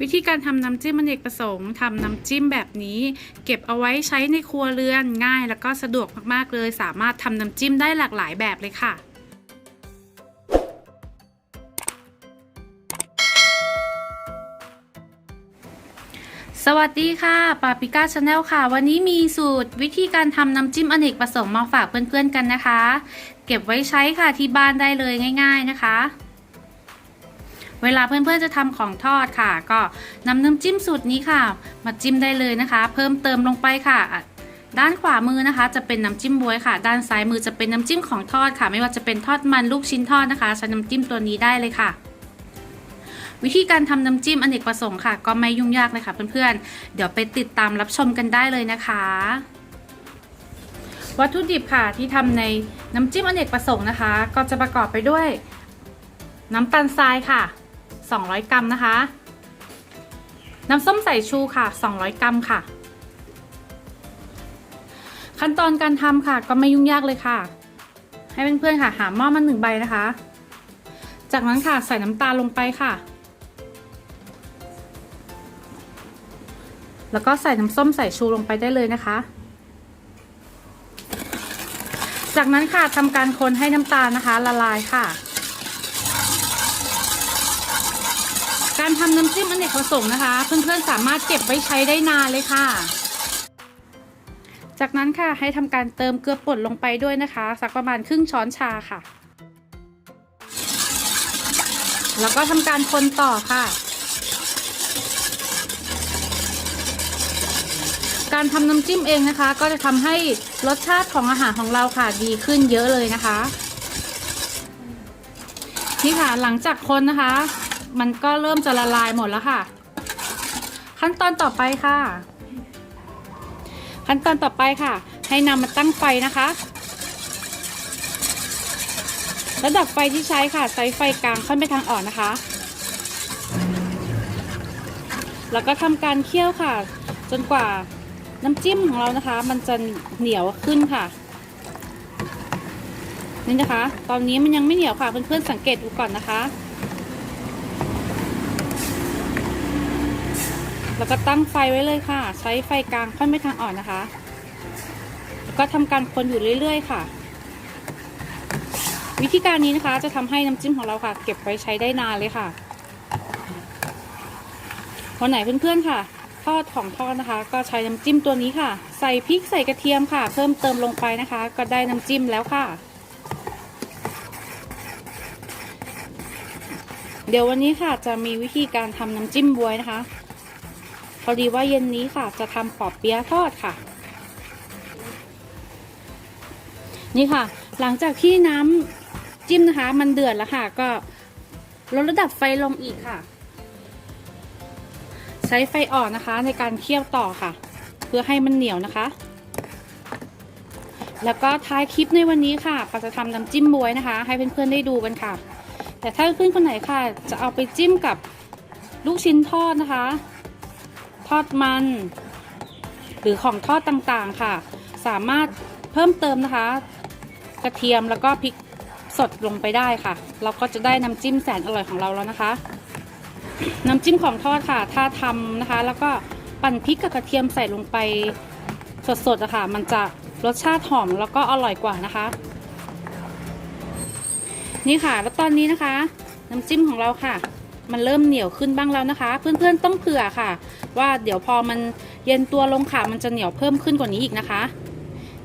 วิธีการทำน้ำจิ้มอเนกประสงค์ทำน้ำจิ้มแบบนี้ เก็บเอาไว้ใช้ในครัวเรือนง่าย แล้วก็สะดวกมากๆเลย สามารถทำน้ำจิ้มได้หลากหลายแบบเลยค่ะสวัสดีค่ะปาปิก้าชาแนลค่ะ วันนี้มีสูตรวิธีการทำน้ำจิ้มอเนกประสงค์มาฝากเพื่อนๆกันนะคะ เก็บไว้ใช้ค่ะที่บ้านได้เลยง่าย ๆนะคะ เวลาเพื่อนๆจะทำของทอดค่ะ ก็นำน้ำจิ้มสูตรนี้ค่ะ มาจิ้มได้เลยนะคะ เพิ่มเติมลงไปค่ะด้านขวามือนะคะ จะเป็นน้ำจิ้มบวยค่ะ ด้านซ้ายมือจะเป็นน้ำจิ้มของทอดค่ะ ไม่ว่าจะเป็นทอดมันลูกชิ้นทอดนะคะใช้น้ำจิ้มตัวนี้ได้เลยค่ะ วิธีการทำน้ำจิ้มอเนกประสงค์ค่ะ ก็ไม่ยุ่งยากเลยค่ะเพื่อนๆ เดี๋ยวไปติดตามรับชมกันได้เลยนะคะ วัตถุดิบค่ะที่ทำในน้ำจิ้มอเนกประสงค์นะคะ ก็จะประกอบไปด้วย น้ำตาลทรายค่ะ 200 กรัมนะคะ น้ำส้มสายชูค่ะ 200 กรัมค่ะ ขั้นตอนการทำค่ะก็ไม่ยุ่งยากเลยค่ะ ให้เพื่อนๆค่ะ หาหม้อมาหนึ่งใบนะคะ จากนั้นค่ะใส่น้ำตาลลงไปค่ะ แล้วก็ใส่น้ำส้มสายชูลงไปได้เลยนะคะจากนั้นค่ะทำการคนให้น้ำตาลนะคะละลายค่ะ การทำน้ำจิ้มอเนกประสงค์นะคะ เพื่อนๆสามารถเก็บไว้ใช้ได้นานเลยค่ะ จากนั้นค่ะให้ทำการเติมเกลือป่นลงไปด้วยนะคะ สักประมาณครึ่งช้อนชาค่ะ แล้วก็ทำการคนต่อค่ะการทำน้ำจิ้มเองนะคะ ก็จะทำให้รสชาติของอาหารของเราค่ะดีขึ้นเยอะเลยนะคะ นี่ค่ะหลังจากคนนะคะ มันก็เริ่มจะละลายหมดแล้วค่ะ ขั้นตอนต่อไปค่ะ ขั้นตอนต่อไปค่ะ ให้นำมาตั้งไฟนะคะ ระดับไฟที่ใช้ค่ะ ใช้ไฟกลางค่อนไปทางอ่อนนะคะ แล้วก็ทำการเคี่ยวค่ะ จนกว่าน้ำจิ้มของเรานะคะ มันจะเหนียวขึ้นค่ะนี่นะคะ ตอนนี้มันยังไม่เหนียวค่ะเพื่อนๆสังเกตดูก่อนนะคะ แล้วก็ตั้งไฟไว้เลยค่ะ ใช้ไฟกลางค่อนไปทางอ่อนนะคะ แล้วก็ทำการคนอยู่เรื่อย ๆ ค่ะ วิธีการนี้นะคะจะทำให้น้ำจิ้มของเราค่ะ เก็บไว้ใช้ได้นานเลยค่ะวันไหนเพื่อนๆค่ะทอดของทอดนะคะ ก็ใช้น้ำจิ้มตัวนี้ค่ะ ใส่พริกใส่กระเทียมค่ะ เพิ่มเติมลงไปนะคะ ก็ได้น้ำจิ้มแล้วค่ะ เดี๋ยววันนี้ค่ะจะมีวิธีการทำน้ำจิ้มบวยนะคะ พอดีว่าเย็นนี้ค่ะ จะทำปอบเปี๊ยะทอดค่ะ นี่ค่ะ หลังจากที่น้ำจิ้มนะคะ มันเดือดแล้วค่ะ ก็ลดระดับไฟลงอีกค่ะ ใช้ไฟอ่อนนะคะ ในการเคี่ยวต่อค่ะ เพื่อให้มันเหนียวนะคะ แล้วก็ท้ายคลิปในวันนี้ค่ะปาจะทำน้ำจิ้มบวยนะคะ ให้เพื่อนๆได้ดูกันค่ะ แต่ถ้าเพื่อนคนไหนค่ะ จะเอาไปจิ้มกับลูกชิ้นทอดนะคะ อดมัน หรือของทอดต่างๆค่ะ สามารถเพิ่มเติมนะคะ กระเทียมแล้วก็พริกสดลงไปได้ค่ะ เราก็จะได้น้ำจิ้มแสนอร่อยของเราแล้วนะคะ น้ำจิ้มของทอดค่ะ ถ้าทำนะคะ แล้วก็ปั่นพริกกับกระเทียมใส่ลงไปสดๆอะค่ะ มันจะรสชาติหอมแล้วก็อร่อยกว่านะคะ นี่ค่ะ แล้วตอนนี้นะคะ น้ำจิ้มของเราค่ะ มันเริ่มเหนียวขึ้นบ้างแล้วนะคะ เพื่อนๆต้องเผื่อค่ะ ว่าเดี๋ยวพอมันเย็นตัวลงค่ะ มันจะเหนียวเพิ่มขึ้นกว่านี้อีกนะคะ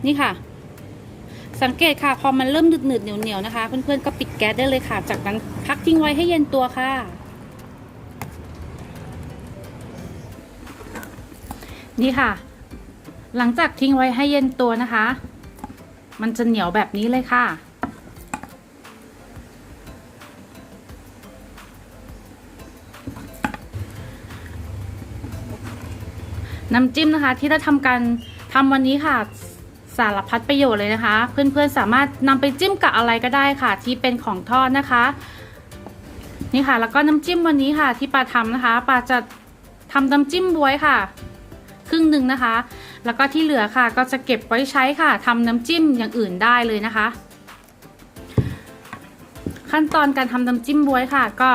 นี่ค่ะ สังเกตค่ะ พอมันเริ่มหนืดๆเหนียวๆนะคะ เพื่อนๆก็ปิดแก๊สได้เลยค่ะ จากนั้นพักทิ้งไว้ให้เย็นตัวค่ะ นี่ค่ะ หลังจากทิ้งไว้ให้เย็นตัวนะคะ มันจะเหนียวแบบนี้เลยค่ะ น้ำจิ้มนะคะ ที่เราทำกันทำวันนี้ค่ะ สารพัดประโยชน์เลยนะคะ เพื่อนๆสามารถนำไปจิ้มกับอะไรก็ได้ค่ะ ที่เป็นของทอดนะคะ นี่ค่ะ แล้วก็น้ำจิ้มวันนี้ค่ะ ที่ปาทำนะคะปาจะทำน้ำจิ้มบวยค่ะ ครึ่งหนึ่งนะคะ แล้วก็ที่เหลือค่ะ ก็จะเก็บไว้ใช้ค่ะทำน้ำจิ้มอย่างอื่นได้เลยนะคะ ขั้นตอนการทำน้ำจิ้มบวยค่ะ ก็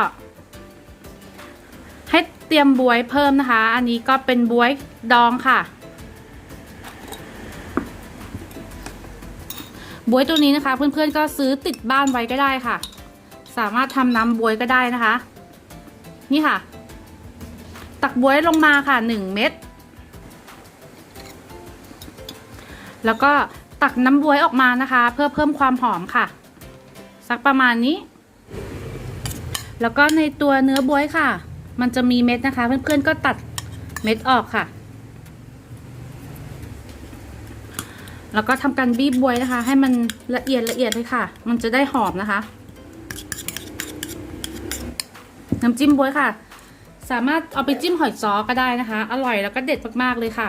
ตรียมบวยเพิ่มนะคะ อันนี้ก็เป็นบวยดองค่ะ บวยตัวนี้นะคะ เพื่อนๆก็ซื้อติดบ้านไว้ก็ได้ค่ะ สามารถทำน้ำบวยก็ได้นะคะ นี่ค่ะ ตักบวยลงมาค่ะ 1 เม็ดแล้วก็ตักน้ำบวยออกมานะคะ เพื่อเพิ่มความหอมค่ะ สักประมาณนี้ แล้วก็ในตัวเนื้อบวยค่ะ มันจะมีเม็ดนะคะ เพื่อนๆก็ตัดเม็ดออกค่ะ แล้วก็ทำการบีบบวยนะคะ ให้มันละเอียดละเอียดเลยค่ะ มันจะได้หอมนะคะ น้ำจิ้มบวยค่ะ สามารถเอาไปจิ้มหอยจ้อก็ได้นะคะ อร่อยแล้วก็เด็ดมากๆเลยค่ะ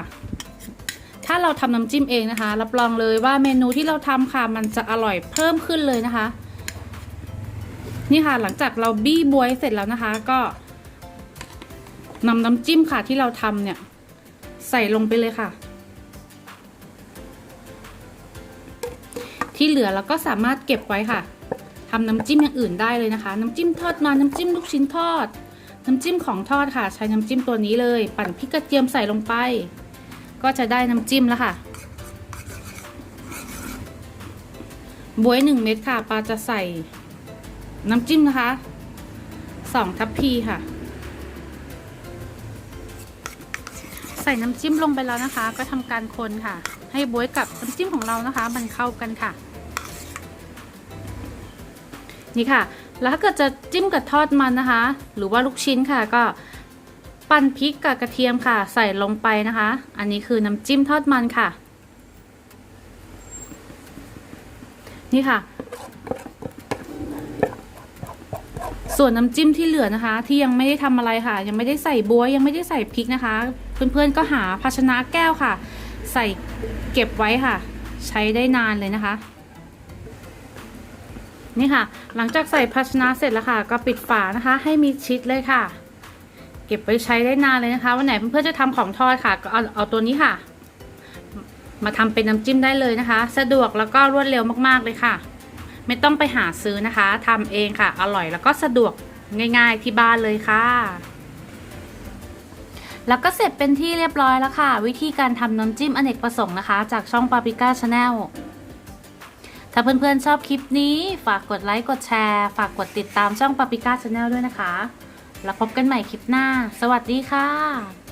ถ้าเราทำน้ำจิ้มเองนะคะ รับรองเลยว่าเมนูที่เราทำค่ะ มันจะอร่อยเพิ่มขึ้นเลยนะคะ นี่ค่ะหลังจากเราบี้บวยเสร็จแล้วนะคะ ก็ นำน้ำจิ้มค่ะที่เราทำเนี่ย ใส่ลงไปเลยค่ะ ที่เหลือเราก็สามารถเก็บไว้ค่ะทำน้ำจิ้มอย่างอื่นได้เลยนะคะ น้ำจิ้มทอดมาน้ำจิ้มลูกชิ้นทอด น้ำจิ้มของทอดค่ะ ใช้น้ำจิ้มตัวนี้เลย ปั่นพริกกระเทียมใส่ลงไป ก็จะได้น้ำจิ้มแล้วค่ะบวยหนึ่งเม็ดค่ะปลาจะใส่น้ำจิ้มนะคะสองทัพพีค่ะ ใส่น้ำจิ้มลงไปแล้วนะคะ ก็ทำการคนค่ะ ให้บวยกับน้ำจิ้มของเรานะคะ มันเข้ากันค่ะ นี่ค่ะ แล้วถ้าเกิดจะจิ้มกับทอดมันนะคะ หรือว่าลูกชิ้นค่ะก็ปั่นพริกกับกระเทียมค่ะ ใส่ลงไปนะคะ อันนี้คือน้ำจิ้มทอดมันค่ะ นี่ค่ะส่วนน้ำจิ้มที่เหลือนะคะ ที่ยังไม่ได้ทำอะไรค่ะ ยังไม่ได้ใส่บัวยังไม่ได้ใส่พริกนะคะ เพื่อนๆก็หาภาชนะแก้วค่ะ ใส่เก็บไว้ค่ะ ใช้ได้นานเลยนะคะ นี่ค่ะ หลังจากใส่ภาชนะเสร็จแล้วค่ะ ก็ปิดฝานะคะ ให้มีชิดเลยค่ะ เก็บไว้ใช้ได้นานเลยนะคะวันไหนเพื่อนๆจะทำของทอดค่ะ ก็เอาเอาตัวนี้ค่ะ มาทำเป็นน้ำจิ้มได้เลยนะคะ สะดวกแล้วก็รวดเร็วมากๆเลยค่ะ ไม่ต้องไปหาซื้อนะคะทำเองค่ะ อร่อยแล้วก็สะดวกง่าย ๆที่บ้านเลยค่ะ แล้วก็เสร็จเป็นที่เรียบร้อยแล้วค่ะ วิธีการทำน้ำจิ้มอเนกประสงค์นะคะ จากช่องปาปิก้าชาแนลถ้าเพื่อนๆชอบคลิปนี้ฝากกดไลค์กดแชร์ ฝากกดติดตามช่องปาปิก้าชาแนลด้วยนะคะ แล้วพบกันใหม่คลิปหน้า สวัสดีค่ะ